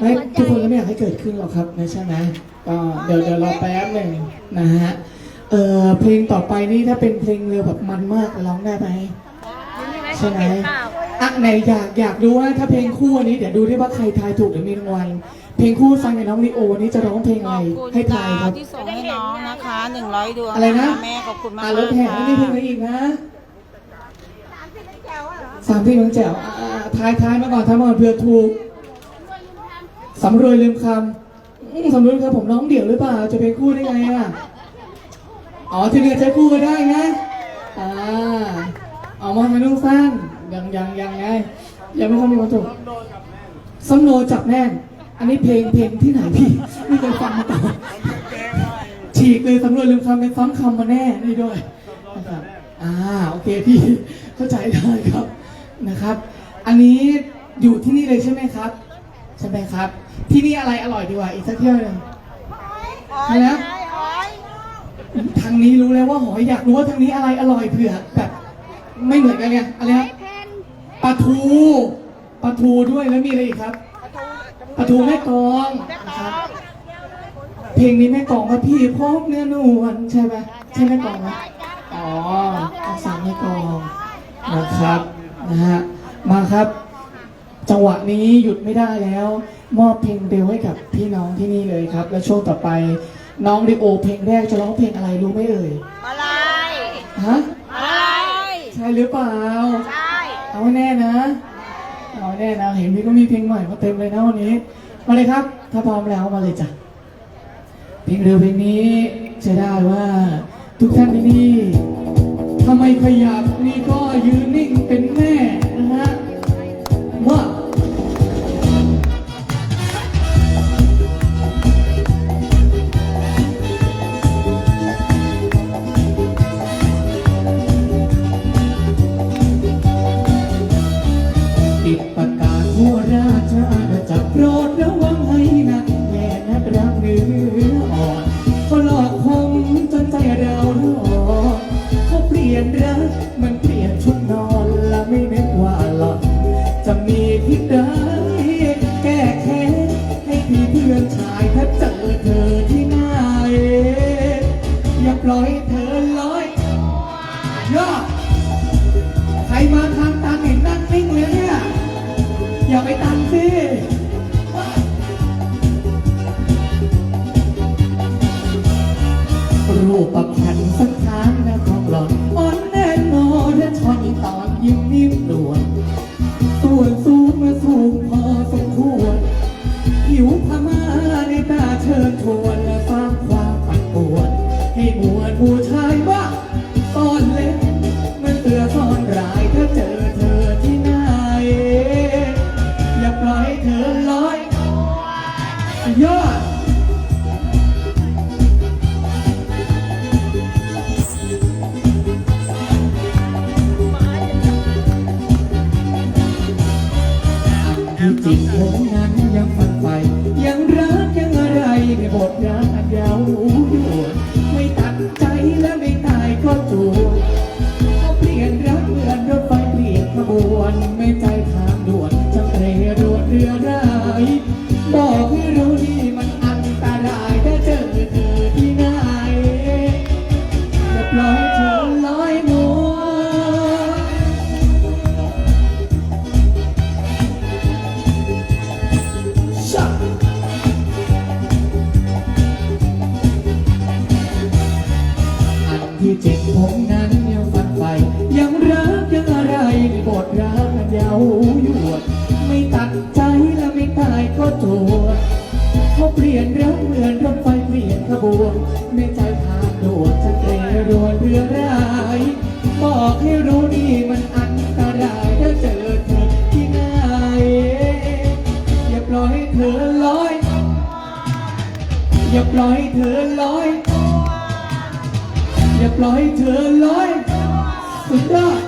ไม่ทุกคนก็ไม่อยากให้เกิดขึ้นหรอกครับนะใช่ไหมก็เดี๋ยวเดี๋ยวรอแป๊บหนึ่งนะฮะเออเพลงต่อไปนี่ถ้าเป็นเพลงเร็วแบบมันมากร้องได้ไหมใช่ไหมอะไหนอยากอยากดูว่าถ้าเพลงคู่อันนี้เดี๋ยวดูได้ว่าใครทายถูกหรือมีรางวัลเพลงคู่ฟังกับน้องลีโอนี่จะร้องเพลงขอะไรอบคุณให้ทายครับที่ส่งให้น้องนะคะหนึ่งร้อยดวงอะไรนะแม่ขอบคุณมากอะรถแห่แล้วมีเพลงอะไรอีกนะสามเพลงของแจ๋วอะอะอะทายทายมาก่อนทายมาก่อนเผื่อถูก สำรวยลืมคำอืมสำรวยลืมคำผมร้องเดี่ยวหรือเปล่า จะเป็นคู่ได้ไงอะ อ๋อที่เหลือใช้คู่ก็ได้ไงอ่าเอามาทำนุ่งสั้นยังยังยังไง ยังไม่ค่อยมีความถูกสำโนจับแน่น อันนี้เพลงเพลงที่ไหนพี่ ไม่เคยฟังมาก่อน ฉีกเลยสำรวจลืมคำเป็นซ้ำคำมาแน่นี่ด้วยนะครับอ่าโอเคพี่เข้าใจได้ครับนะครับ อันนี้อยู่ที่นี่เลยใช่ไหมครับ ใช่ไหมครับ ที่นี่อะไรอร่อยดีกว่าอีกสักเที่ยวหนึ่งใช่แล้วทางนี้รู้แล้วว่าหอยอยากรู้ว่าทางนี้อะไรอร่อยเผื่อแบบไม่เหมือนกันไงอะไรนะปลาทูปลาทูด้วยแล้วมีอะไรอีกครับปลาทูแม่กลองนะครับเพลงนี้แม่กลองว่าพี่พบเนื้อนวลใช่ไหมใช่แม่กลองไหมอ๋ออาสามแม่กลองนะครับนะฮะมาครับ จังห วะนี้หยุดไม่ได้แล้ว มอบเพลงเร็วให้กับพี่น้องที่นี่เลยครับ แล้วช่วงต่อไปน้องดิโอเพลงแรกจะร้องเพลงอะไรรู้ไหมเอ่ยอะไรฮะอะไรใช่หรือเปล่าใช่เอาให้แน่นะเอาให้แน่นะเห็นพี่ก็มีเพลงใหม่มาเต็มเลยนะวันนี้มาเลยครับ ถ้าพร้อมแล้วมาเลยจ้ะเพลงเร็วเพลงนี้จะได้ว่าทุกท่านที่นี่ทำไมขยับ ลอยเธอลอยยอดใครมาทางตันเห็นนั่งนิ่งเลยเนี่ย อย่าไปตันสิ จ็บผมนั้นยังฝันใฝ่ยังรักยังอะไรในบทรักอันยาวยวดไม่ตัดใจและไม่ตายก็โจดเขาเปลี่ยนรักเหมือนรถไฟเปลี่ยนขบวนไม่ใจทางโดดจะเตะรวนเรือร้ายบอกให้รู้นี่มันอันตรายถ้าเจอเธอที่ไหนอย่าปล่อยให้เธอลอยอย่าปล่อยให้เธอลอย ปล่อยเธอลอยสุดยอด